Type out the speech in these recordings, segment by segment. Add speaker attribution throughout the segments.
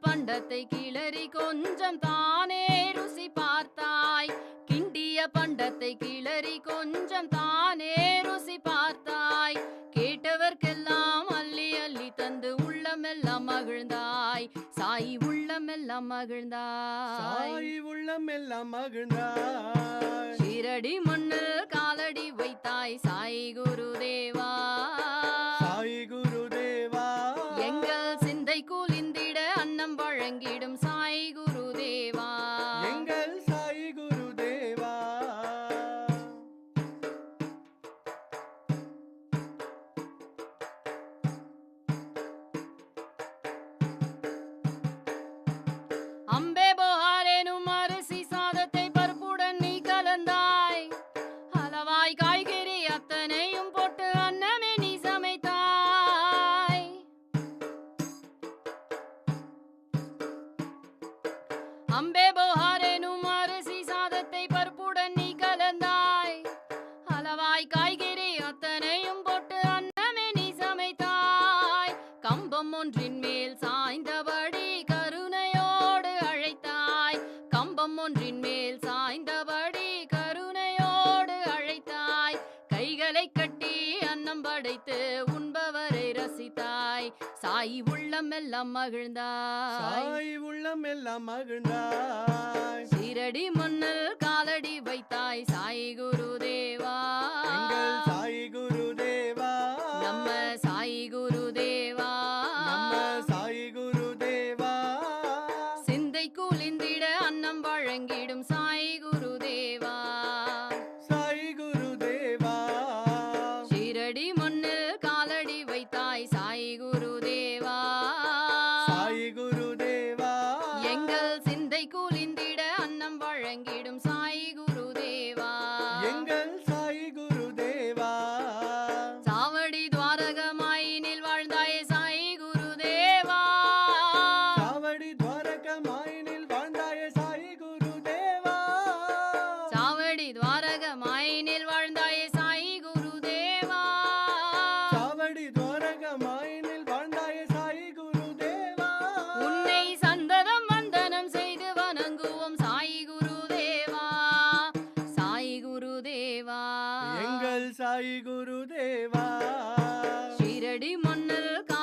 Speaker 1: பண்டத்தை கிளறி கொஞ்சம் தானே ருசி பார்த்தாய். கிண்டிய பண்டத்தை கிளறி கொஞ்சம் தானே ருசி பார்த்தாய். கேட்டவர்க்கெல்லாம் அள்ளி அள்ளி தந்து உள்ளமெல்லாம் மகிழ்ந்தாய். சாய் உள்ளமெல்லாம் மகிழ்ந்தாய்.
Speaker 2: உள்ளமெல்லாம் மகிழ்ந்தாய்.
Speaker 1: ஷீரடி மண்ணு காலடி வைத்தாய். சாய் குருதேவா. எல்லாம் மகிழ்ந்தாய்.
Speaker 2: உள்ளம் எல்லாம் மகிழ்ந்தாய்.
Speaker 1: சீரடி மன்னல் காலடி வைத்தாய் சாய் குரு
Speaker 2: தேவா சாய்
Speaker 1: குரு தேவா
Speaker 2: நம்ம சாய்
Speaker 1: குரு தேவா நம்ம சாய்
Speaker 2: குரு
Speaker 1: தேவா சிந்தை குளிந்திட அன்னம் வழங்கிடும் சாய் குரு கண்ணல் கா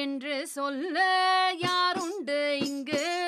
Speaker 1: என்று சொல்ல யாருண்டு இங்கு?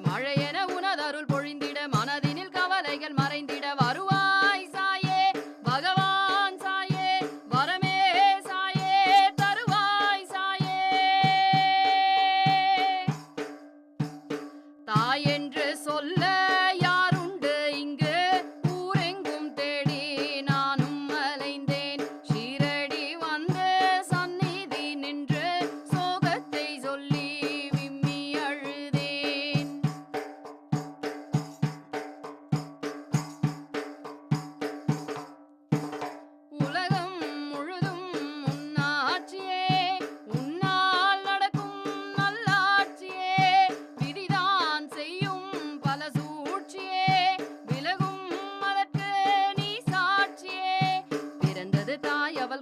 Speaker 1: 的人。yavl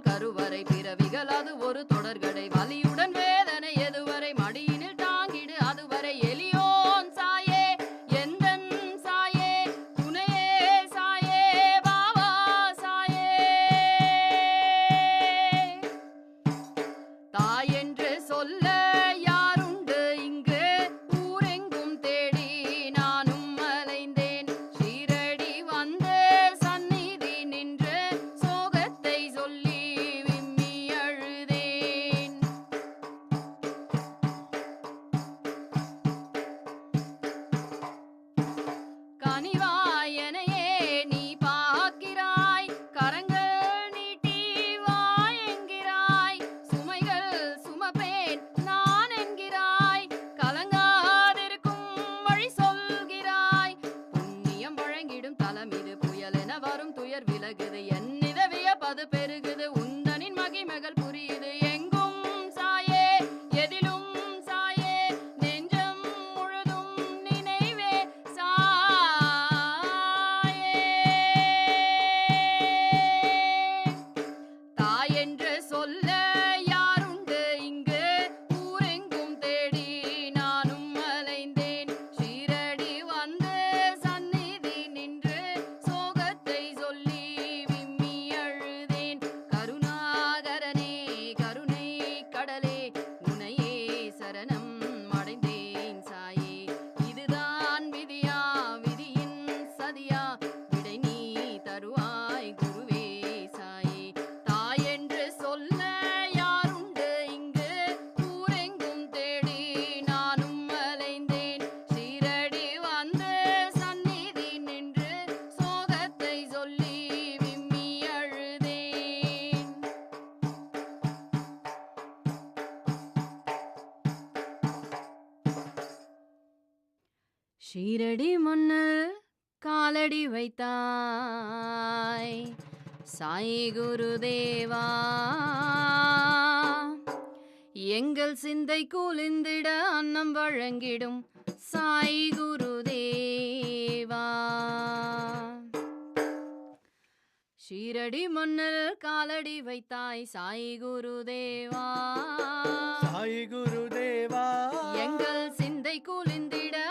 Speaker 1: ஷீரடி மண்ணில் காலடி வைத்தாய். சாய் குருதேவா எங்கள் சிந்தை கூலிந்திட அன்னம் வழங்கிடும் சாய் குருதேவா ஷீரடி மண்ணில் காலடி வைத்தாய் சாய் குருதேவா
Speaker 2: சாய் குருதேவா
Speaker 1: எங்கள் சிந்தை கூலிந்திட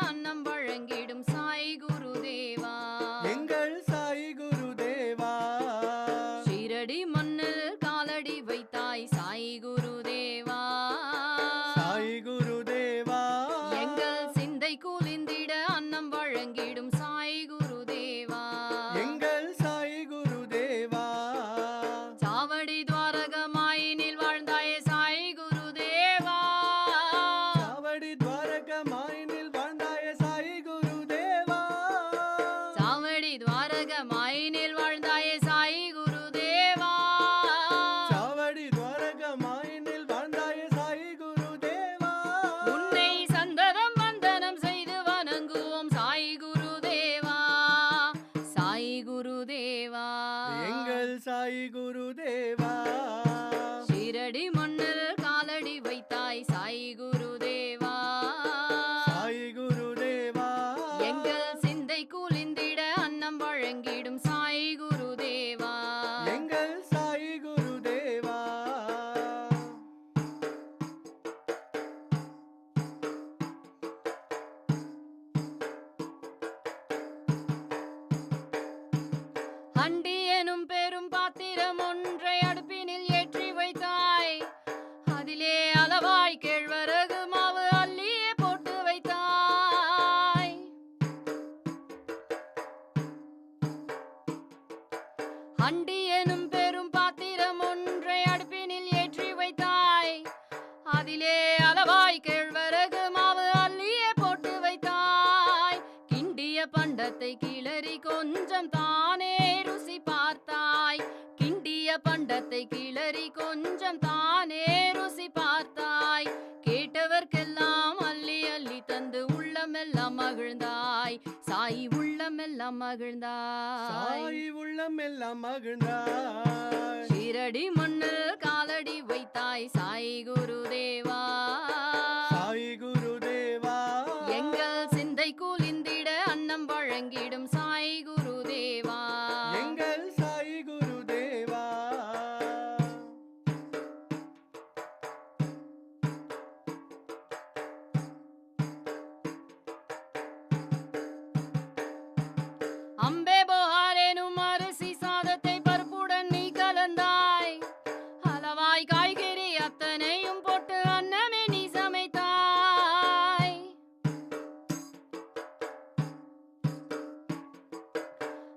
Speaker 1: பண்டத்தை கிளறி கொஞ்சம் தானே ருசி பார்த்தாய். கேட்டவர்க்கெல்லாம் அள்ளி அள்ளி தந்து உள்ளமெல்லாம் மகிழ்ந்தாய். சாய் உள்ளமெல்லாம் மகிழ்ந்தாய்.
Speaker 2: சாய் உள்ளம் எல்லாம் மகிழ்ந்தாய்.
Speaker 1: ஷீரடி மண்ணில் காலடி வைத்தாய். சாய் குருதேவா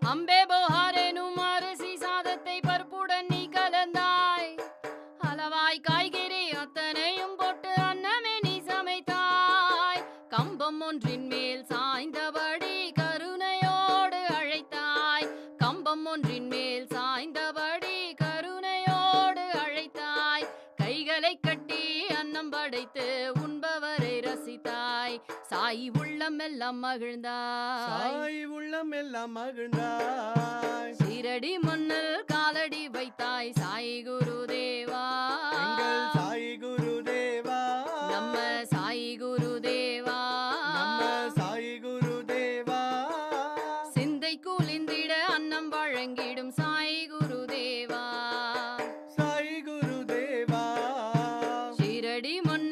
Speaker 1: அம்பே போகாரேனும் அரிசி சாதத்தை பருப்புடன் நீ கலந்தாய். அளவாய் காய்கறி அத்தனையும் போட்டு அன்னமே நீ சமைத்தாய். கம்பம் ஒன்றின் மேல் சாய்ந்தபடி கருணையோடு அழைத்தாய். கம்பம் ஒன்றின் மேல் சாய்ந்தபடி கருணையோடு அழைத்தாய். கைகளை கட்டி அன்னம் படைத்து உண்பவரை ரசித்தாய். சாய் உள்ளம் எல்லாம் மகிழ்ந்தாய்.
Speaker 2: உள்ளம் எல்லாம் மகிழ்ந்தாய்.
Speaker 1: சீரடி மண்ணில் காலடி வைத்தாய் சாய் குருதேவா.
Speaker 2: எங்கள் சாய் குருதேவா.
Speaker 1: நம்ம சாய் குருதேவா.
Speaker 2: நம்ம சாய் குருதேவா.
Speaker 1: சிந்தை கூலிந்திட அன்னம் வழங்கிடும் சாய் குருதேவா.
Speaker 2: சாய் குருதேவா.
Speaker 1: ஷீரடி மண்ணில் காலடி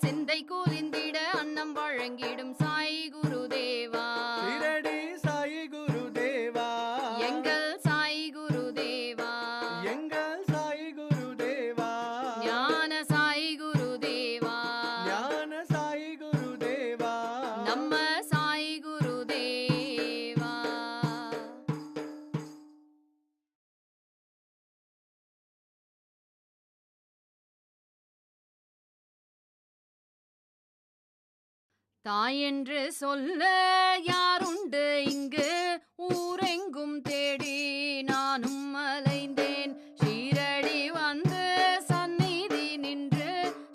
Speaker 1: சிந்தை கூறிந்திட அன்னம் வழங்கிடும் தாயென்று சொல்ல யாருண்டு? இங்கு ஊரெங்கும் தேடி நானும் அலைந்தேன் ஷீரடி வந்து சந்நிதி நின்று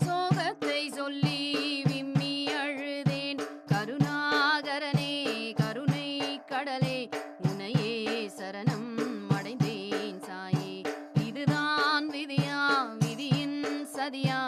Speaker 1: சோகத்தை சொல்லி விம்மி அழுதேன். கருணாகரனே கருணை கடலே உனையே சரணம் அடைந்தேன் சாயே. இதுதான் விதியா விதியின் சதியா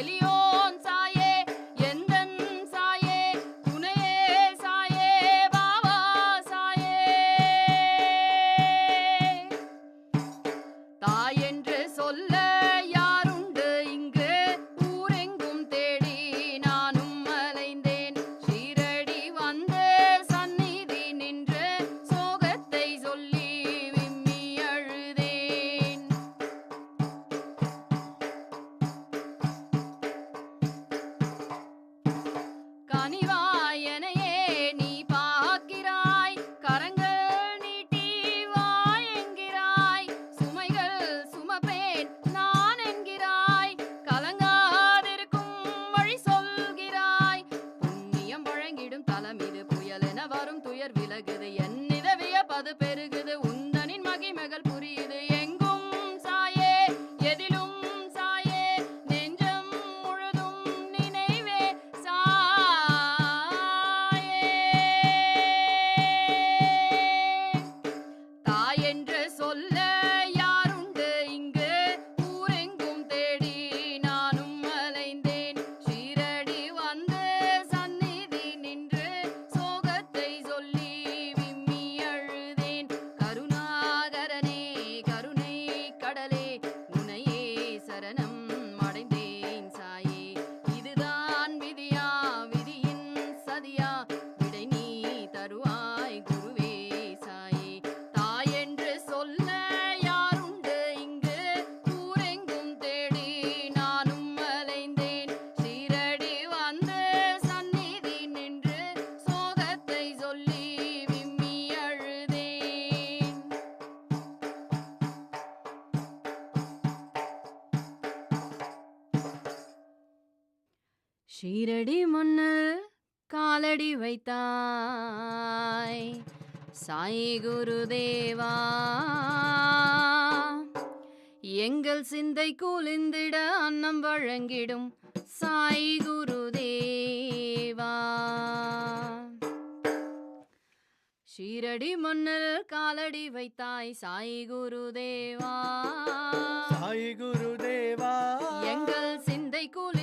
Speaker 1: Elío. மகள் சீரடி முன்னல் காலடி வைத்தாய். சாயி குருதேவா எங்கள் சிந்தை கூலிந்திட அன்னம் வழங்கிடும் சாய் குருதேவா ஷீரடி மன்னல் காலடி வைத்தாய் சாய் குருதேவா
Speaker 2: சாய் குருதேவா
Speaker 1: எங்கள் சிந்தை கூலி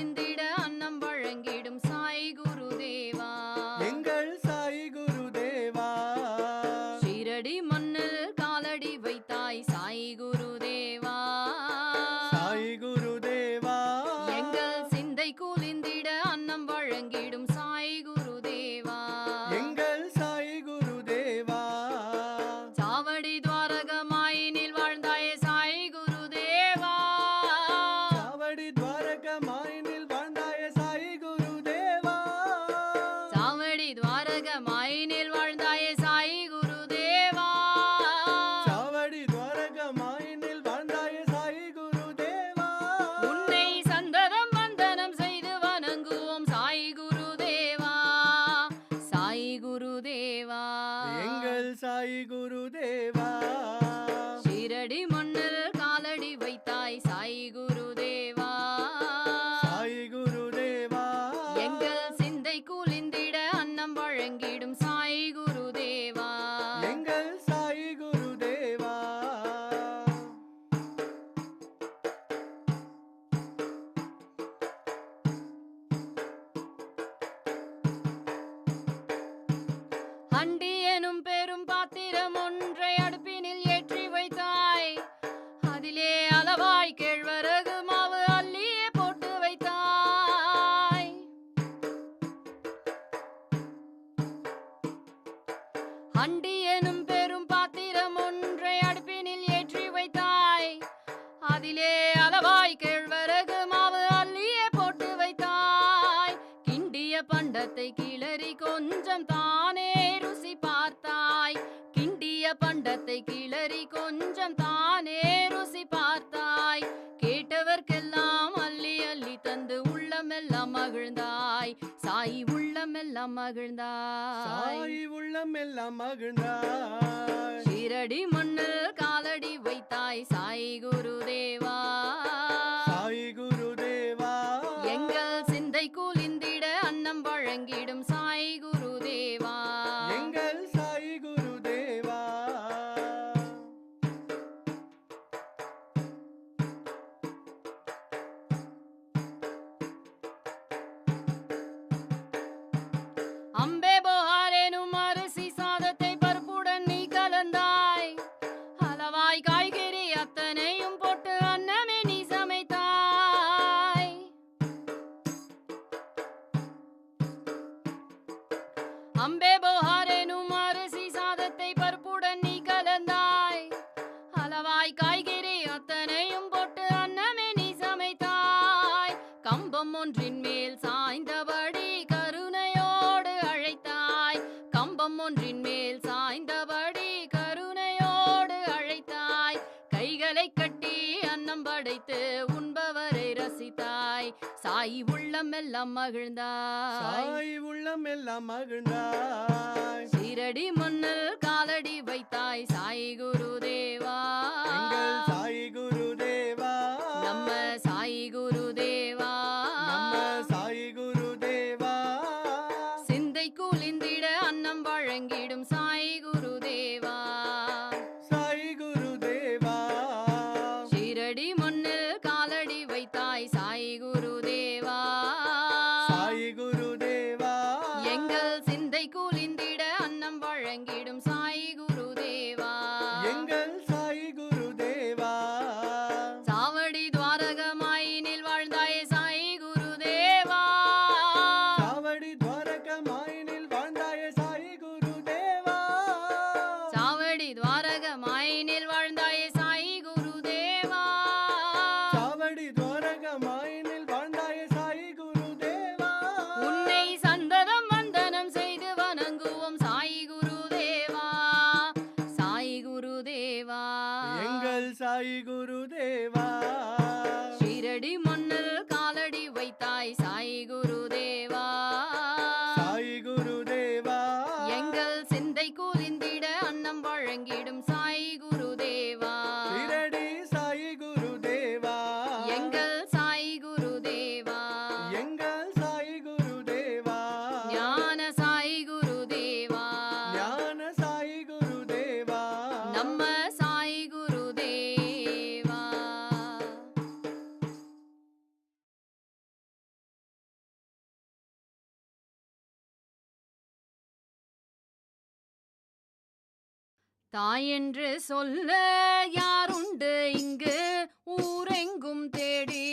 Speaker 1: சாய்ந்து உள்ளமெல்லாம் மகிழ்ந்தாய். சாய் உள்ளமெல்லாம் மகிழ்ந்தாய்.
Speaker 2: சாய் உள்ளமெல்லாம் மகிழ்ந்தாய்.
Speaker 1: ஷீரடி மண்ணில் காலடி வைத்தாய். சாய் குருதேவா. ஒன்றின் மேல் சாய்ந்தபடி கருணையோடு அழைத்தாய். கம்பம் ஒன்றின் மேல் சாய்ந்தபடி கருணையோடு அழைத்தாய். கைகளை கட்டி அன்னம் படைத்து உண்பவரை ரசித்தாய். சாய் உள்ளம் எல்லாம் மகிழ்ந்தாய்.
Speaker 2: சாய் உள்ளம் எல்லாம் மகிழ்ந்தாய்.
Speaker 1: சீரடி மண்ணில் காலடி வைத்தாய். சாய் குரு தாயென்று சொல்ல யாருண்டு இங்கு? ஊரெங்கும் தேடி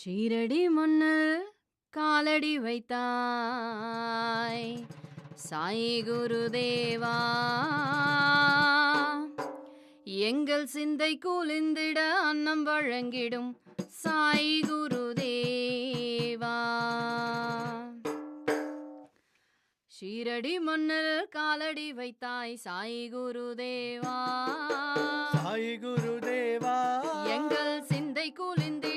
Speaker 1: ஷீரடி முன்னல் காலடி வைத்தாய். சாயி குருதேவா எங்கள் சிந்தை கூலிந்திட அன்னம் வழங்கிடும் சாய் குருதேவா. ஷீரடி மன்னல் காலடி வைத்தாய் சாய் குருதேவா.
Speaker 2: சாய் குருதேவா.
Speaker 1: எங்கள் சிந்தை கூலிந்திட